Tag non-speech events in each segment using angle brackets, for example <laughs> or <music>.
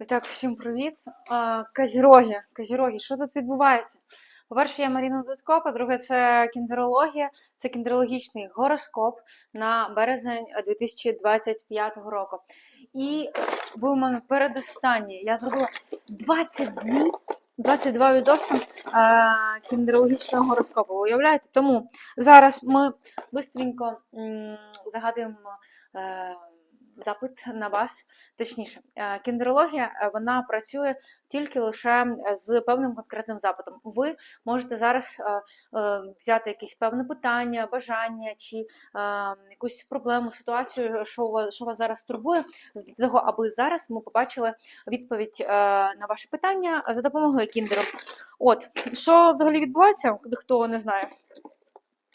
І так, всім привіт. А, Козіроги, Козіроги, що тут відбувається? По-перше, я Маріна Дудко, по-друге, це кіндерологія, це кіндерологічний гороскоп на березень 2025 року. І ви у мене передостанні. Я зробила 22, 22 відоси кіндерологічного гороскопу. Уявляєте? Тому зараз ми швидко загадуємо. е, Запит на вас, точніше, е, кіндерологія е, вона працює тільки лише з певним конкретним запитом. Ви можете зараз е, взяти якесь певне питання, бажання чи якусь проблему, ситуацію, що вас, що вас зараз турбує, для того, аби зараз ми побачили відповідь на ваше питання за допомогою кіндеру. От що взагалі відбувається, хто не знає.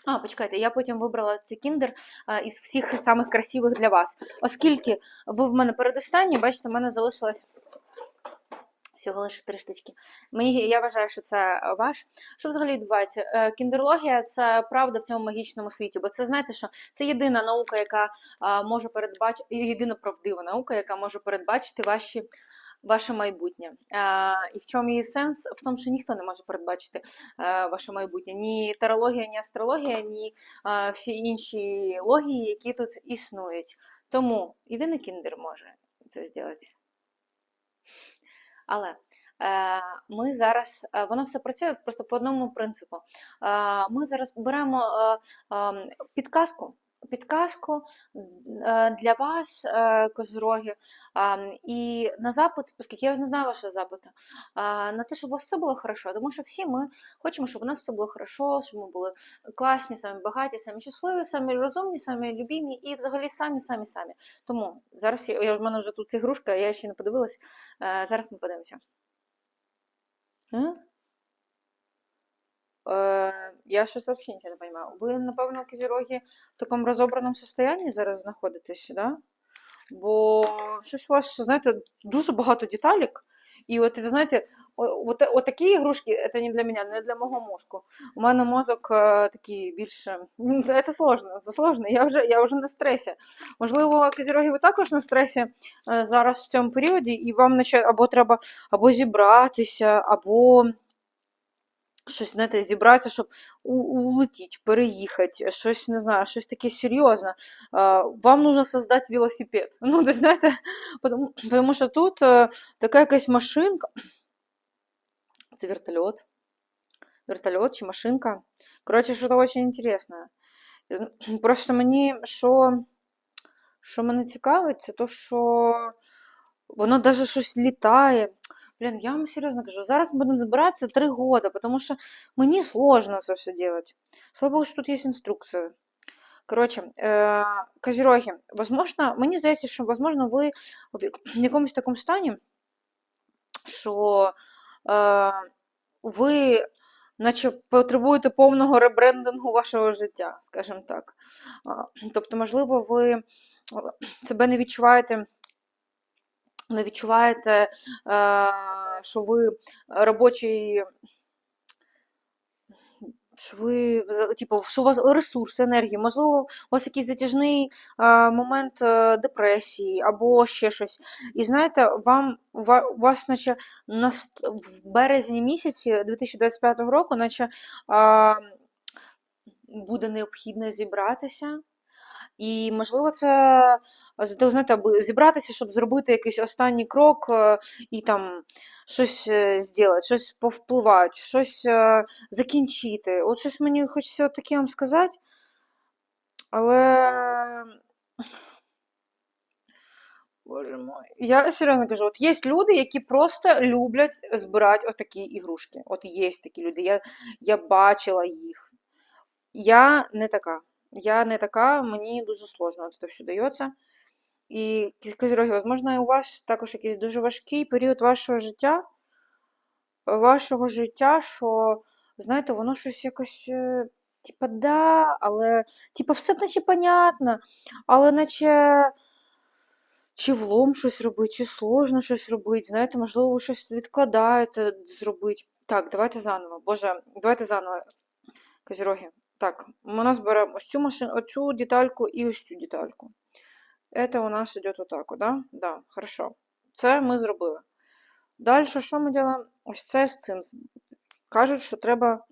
А, почекайте, я потім вибрала цей кіндер із всіх самих красивих для вас. Оскільки ви в мене передостанні, бачите, в мене залишилось всього лише три штучки. Мені я вважаю, що це ваш. Що взагалі відбувається? Е, Кіндерологія це правда в цьому магічному світі, бо це знаєте, що це єдина наука, яка може передбачити, єдина правдива наука, яка може передбачити ваші. Ваше майбутнє. І в чому її сенс? В тому, що ніхто не може передбачити а, ваше майбутнє. Ні тарологія, ні астрологія, ні а, всі інші логії, які тут існують. Тому єдиний кіндер може це зробити. Але е, ми зараз, е, воно все працює просто по одному принципу. Е, ми зараз беремо е, е, підказку. Підказку е, для вас, е, козороги, і на запит, оскільки я не знаю вашого запиту, е, на те, щоб у вас все було хорошо, тому що всі ми хочемо, щоб у нас все було хорошо, щоб ми були класні, самі багаті, самі щасливі, самі розумні, самі любімі і взагалі самі, самі, самі. Тому зараз я, в мене вже тут ігрушка, я ще не подивилась. Зараз ми подивимося. Е, я щось взагалі нічого не розумію. Ви, напевно, козіроги в такому розобраному состоянні зараз знаходитесь, да? Бо щось у вас, знаєте, дуже багато деталек. І от, знаєте, от, от такі ігрушки це не для мене, не для мого мозку. У мене мозок е, такий більше. ну, Це це сложно, це сложно. Я вже, я вже на стресі. Можливо, козіроги, ви також на стресі е, зараз в цьому періоді, і вам наче або треба або зібратися, або щось, знаєте, зібратися, щоб у- улетіти, переїхати, щось, не знаю, щось таке серйозне. А, Вам нужно создать велосипед. <laughs> Ну, ви знаєте, потому, потому що тут е, така якась машинка. Це вертольот. Вертольот чи машинка. Коротше, що-то дуже інтересне. Е, Просто мені, що, що мене цікавить, це то, що воно навіть щось літає. Блін, я вам серйозно кажу, зараз будемо збиратися три роки, тому що мені сложно це все робити. Слава Богу, що тут є інструкція. Коротше, е, козіроги, возможно, мені здається, що возможно, ви в якомусь такому стані, що е, ви наче потребуєте повного ребрендингу вашого життя, скажімо так. Тобто, можливо, ви себе не відчуваєте не відчуваєте, е, що ви робочий, що ви типу, що у вас ресурс, енергії, можливо, у вас якийсь затяжний е, момент е, депресії або ще щось. І знаєте, вам у вас, наче на в березні місяці 2025 року, наче е, буде необхідно зібратися. І, можливо, це знаєте, аби зібратися, щоб зробити якийсь останній крок е, і там щось е, зробити, щось повпливати, щось е, закінчити. От щось мені хочеться таке вам сказати, але. Боже мой. Я серйозно кажу, от є люди, які просто люблять збирати отакі ігрушки. От є такі люди. Я, я бачила їх. Я не така. Я не така, мені дуже сложно це все дається. І Козіроги, возможно, у вас також якийсь дуже важкий період вашого життя, вашого життя, що, знаєте, воно щось якось, е, типа, да, але, типа, все наче понятно, але наче чи влом щось робити, чи сложно щось робити, знаєте, можливо, ви щось відкладаєте зробити. Так, давайте заново. Боже, давайте заново. Козіроги. Так, у нас беремо ось цю машину, оцю детальку і ось цю детальку. Это у нас идет вот да? Да, хорошо. Це ми зробили. Далі, що ми робимо? Ось це з цим. Кажуть, що треба.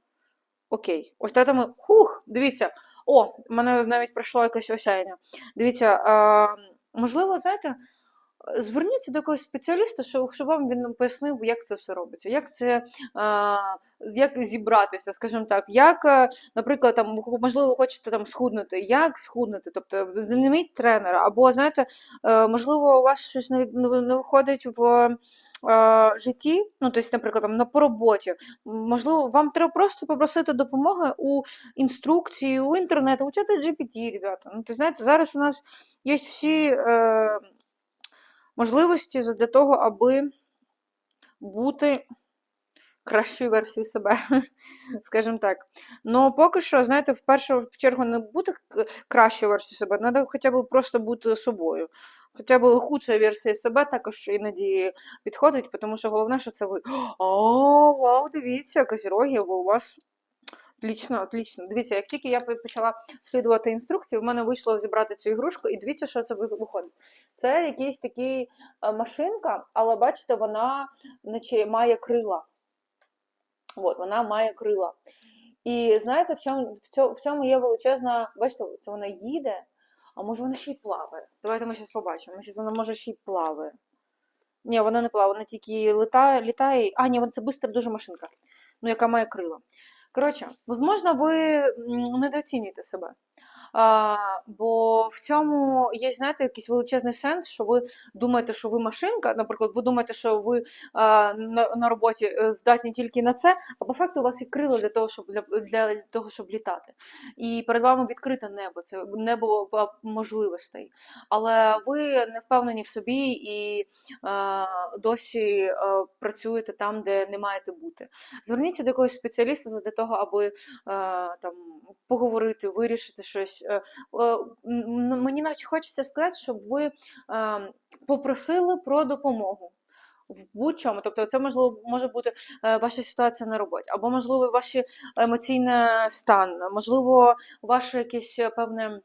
Окей. Ось це ми. Хух! Дивіться. О, в мене навіть пройшло якесь осяяння. Дивіться, а, можливо, знаєте, зверніться до якогось спеціаліста, щоб, щоб вам він пояснив, як це все робиться, як це як зібратися, скажімо так, як, е, наприклад, там, можливо, ви хочете там схуднути, як схуднути, тобто зніміть тренера, або знаєте, е, можливо, у вас щось не, не виходить в. е, Житті, ну тобто, наприклад, там на роботі, можливо, вам треба просто попросити допомоги у інструкції, у інтернету, у чата GPT, ребята. Ну, то знаєте, зараз у нас є всі е, можливості для того, аби бути кращою версією себе, <laughs> скажімо так. Ну, поки що, знаєте, в першу чергу не бути кращою версією себе, треба хоча б просто бути собою. Хоча б худша версія себе також іноді підходить, тому що головне, що це ви. <gasps> О, вау, дивіться, козіроги, у вас. Отлично, отлично. Дивіться, як тільки я почала слідувати інструкції, в мене вийшло зібрати цю ігрушку, і дивіться, що це виходить. Це якийсь такий е, машинка, але бачите, вона наче має крила. От, вона має крила. І знаєте, в чому, в цьому, є величезна, бачите, це вона їде, а може вона ще й плаває. Давайте ми зараз побачимо. Щас вона може ще й плаває. Ні, вона не плаває, вона тільки літає, літає. А, ні, це бистра дуже машинка, ну, яка має крила. Коротше, можливо, ви недооцінюєте себе. А, бо в цьому є, знаєте, якийсь величезний сенс, що ви думаєте, що ви машинка, наприклад, ви думаєте, що ви а, на, на роботі е, здатні тільки на це, а по факту у вас є крила для того, щоб для, для того, щоб літати. І перед вами відкрите небо, це небо можливостей. Але ви не впевнені в собі і а, досі а, працюєте там, де не маєте бути. Зверніться до якогось спеціаліста для того, аби а, там поговорити, вирішити щось. Е, е, Мені наче хочеться сказати, щоб ви е, попросили про допомогу. В будь-чому, тобто це можливо може бути е, ваша ситуація на роботі, або можливо ваш емоційний стан, можливо, ваше якесь певне.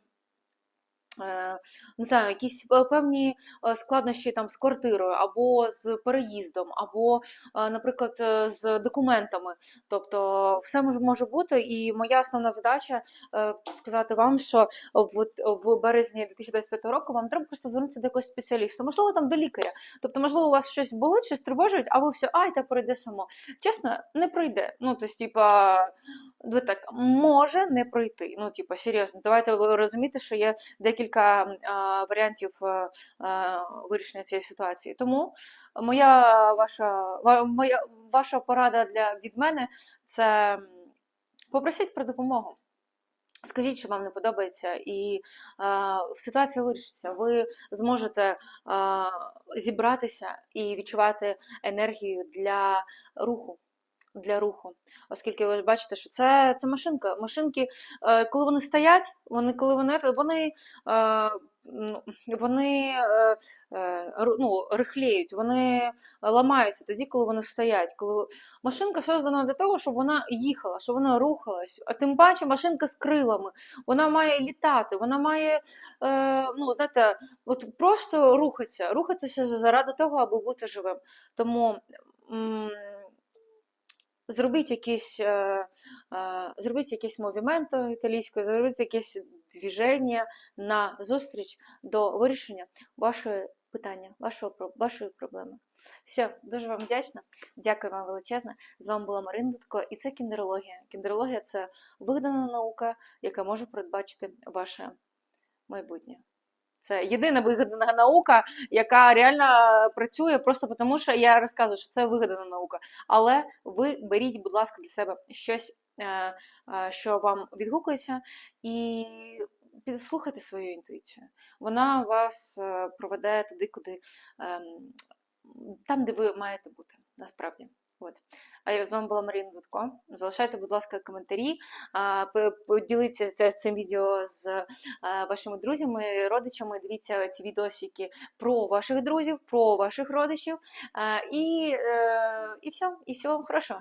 Е, Не знаю, якісь е, певні е, складнощі там з квартирою, або з переїздом, або, наприклад, з документами. Тобто, все може, бути, і моя основна задача сказати вам, що в, в березні 2025 року вам треба просто звернутися до якогось спеціаліста, можливо, там до лікаря. Тобто, можливо, у вас щось болить, щось тривожить, а ви все, ай, та пройде само. Чесно, не пройде. Ну, тобто, типа, ви так, може не пройти. Ну, типа, серйозно, давайте ви розумієте, що є декілька а, варіантів а, а, вирішення цієї ситуації. Тому моя ваша, моя, ваша порада для, від мене це попросіть про допомогу. Скажіть, що вам не подобається, і е, ситуація вирішиться. Ви зможете е, зібратися і відчувати енергію для руху. Для руху, оскільки ви бачите, що це, це машинка. Машинки, е, коли вони стоять, вони коли вони вони, е, ну, вони е, ну, рихлеють, вони ламаються тоді, коли вони стоять. Коли... Машинка создана для того, щоб вона їхала, щоб вона рухалась. А тим паче машинка з крилами. Вона має літати, вона має ну, знаєте, от просто рухатися, рухатися заради того, аби бути живим. Тому. Зробіть якісь, е, е, зробіть якесь мовіменто італійською, зробіть якесь движення на зустріч до вирішення вашої питання, вашого, вашої проблеми. Все, дуже вам вдячна. Дякую вам величезно. З вами була Марина Дудко, і це кіндерологія. Кіндерологія це вигадана наука, яка може передбачити ваше майбутнє. Це єдина вигадана наука, яка реально працює, просто тому що я розказую, що це вигадана наука. Але ви беріть, будь ласка, для себе щось, е, е, що вам відгукується, і підслухайте свою інтуїцію. Вона вас е, проведе туди, куди ем, там, де ви маєте бути, насправді. От. А з вами була Марія Дудко. Залишайте, будь ласка, коментарі, поділіться цим відео з вашими друзями, родичами. Дивіться ці відосики про ваших друзів, про ваших родичів. Е, І, і все, і всього вам хорошого.